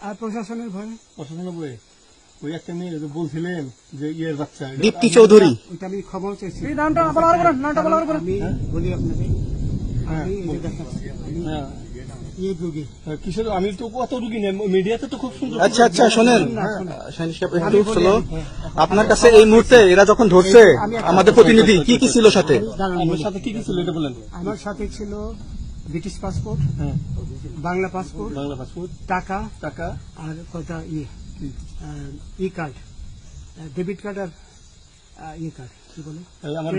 আর প্রশাসনের ভয়ে? প্রশাসনের বইয়ে ওই একটা মেয়ে বলছিলেন যে ইয়ের বাচ্চা দীপ্তি চৌধুরী। ওইটা আমি ক্ষমাও চাইছি। নামটা বলার পরে নামটা বলার পরে আমি বলি আপনাকে আমি এই যে দেখাচ্ছি। আমি হ্যাঁ। ইয়ে রোগী। হ্যাঁ, কিসের আমি তো কত রুগী নেই মিডিয়াতে তো খুব সুন্দর আচ্ছা আচ্ছা শোনেন। সাহেব, একটু স্লো আপনার কাছে এই মুহূর্তে এরা যখন ধরছে আমাদের প্রতিনিধি কি কি ছিল সাথে? আমার সাথে কি কি ছিল এটা বলেন। আমার সাথে ছিল ব্রিটিশ পাসপোর্ট হ্যাঁ। বাংলা পাসপোর্ট বাংলা পাসপোর্ট টাকা টাকা আর কটা ইয়ে ই। কার্ড ডেবিট কার্ড আর ই কার্ড কি বলে? আমার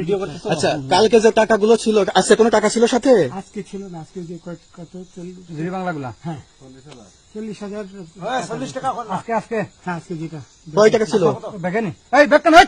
আচ্ছা কালকে যে টাকাগুলো ছিল আজকে কোনো টাকা ছিল সাথে? আজকে ছিল না আজকে যে কত চল্লিশ বাংলাগুলা? হ্যাঁ। চল্লিশ হাজার। চল্লিশ টাকা আজকে আজকে। হ্যাঁ আজকে যেটা। কয় টাকা ছিল? দেখেনি। এই দেখেন এই।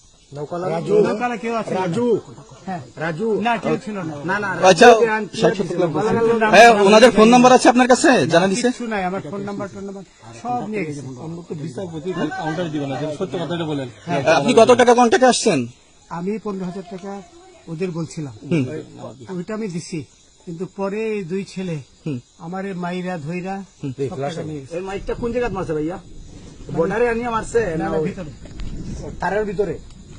রাজু নৌকালা কেউ আছে রাজু হ্যাঁ না কেউ ছিল না না আচ্ছা ষাট সত্তর লাখ বলছে। হ্যাঁ ওনাদের ফোন নাম্বার আছে আপনার কাছে জানা দিছে আমার ফোন নাম্বার টোন সব নিয়ে গেছে আমরা তো বিচারপতি খালি কাউন্টারে দিবেন না যেটা সত্য কথাটা বলেন আপনি কত টাকা কন্ট্যাক্টে আসছেন আমি পনেরো হাজার টাকা ওদের বলছিলাম ওইটা আমি দিছি কিন্তু পরে দুই ছেলে আমার মাইরা ধইরা নিয়ে মাইকটা কোন জায়গায় মারছে ভাইয়া বর্ডারে আনিয়ে মারছে তারের ভিতরে